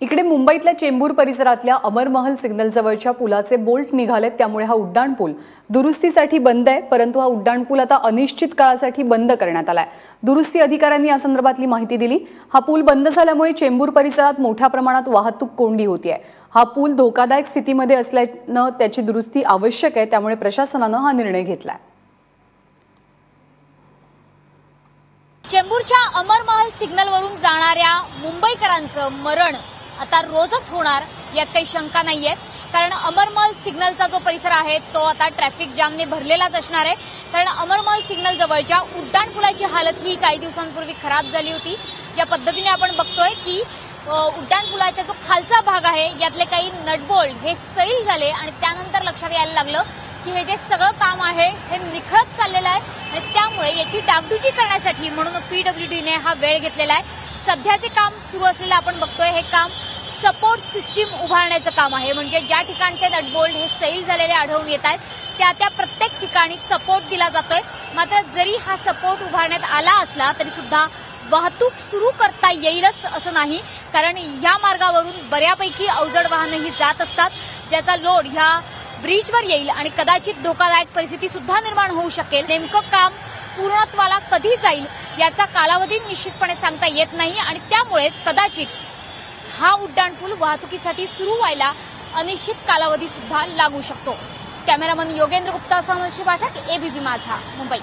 इकडे मुंबईतल्या चेंबूर परिसरातल्या अमरमहल सिग्नल जवळच्या पुलाचे बोल्ट निघालेत त्यामुळे हा उड्डाण पूल दुरुस्तीसाठी बंद आहे परंतु हा उड्डाण पूल आता अनिश्चित काळासाठी बंद करण्यात आलाय. दुरुस्ती अधिकाऱ्यांनी या संदर्भातली माहिती दिली. हा पूल बंद झाल्यामुळे चेंबूर परिसरात मोठ्या प्रमाणात वाहतूक कोंडी होती आहे हा पूल धोकादायक स्थितीमध्ये असल्यानं त्याची दुरुस्ती आवश्यक आहे त्यामुळे प्रशासनानं हा निर्णय घेतलाय. चेंबूरच्या अमरमहल सिग्नलवरून जाणाऱ्या मुंबईकरांचं मरण आता रोजच होणार यात काही शंका नाहीये. कारण अमरमहल सिग्नलचा जो परिसर आहे तो आता ट्रॅफिक जामने भरलेलाच असणार आहे. कारण अमरमहल सिग्नल जवळच्या उड्डाणपुलाची हालत ही काही दिवसांपूर्वी खराब झाली होती. ज्या पद्धतीने आपण बघतोय की उड्डाणपुलाचा जो खालचा भाग आहे यातले काही नटबोल्ड हे सैल झाले आणि त्यानंतर लक्षात यायला लागलं की हे जे सगळं काम आहे हे निखळत चाललेलं आहे आणि त्यामुळे याची डागडुजी करण्यासाठी म्हणून पीडब्ल्यूडीने हा वेळ घेतलेला आहे. सध्याचे काम सुरू असलेलं आपण बघतोय हे काम सपोर्ट सिस्टीम उभारण्याचं काम आहे. म्हणजे ज्या ठिकाणचे नटबोल्ट हे सैल झालेले आढळून येत आहेत त्या त्या प्रत्येक ठिकाणी सपोर्ट दिला जातोय. मात्र जरी हा सपोर्ट उभारण्यात आला असला तरी सुद्धा वाहतूक सुरू करता येईलच असं नाही. कारण या मार्गावरून बऱ्यापैकी अवजड वाहनही जात असतात ज्याचा लोड ह्या ब्रिजवर येईल आणि कदाचित धोकादायक परिस्थिती सुद्धा निर्माण होऊ शकेल. नेमकं काम पूर्णत्वाला कधी जाईल याचा कालावधी निश्चितपणे सांगता येत नाही आणि त्यामुळेच कदाचित हा उड्डाण पूल वाहतुकीसाठी सुरू व्हायला अनिश्चित कालावधी सुद्धा लागू शकतो. कॅमेरामन योगेंद्र गुप्ता सह पाठक एबीपी माझा मुंबई.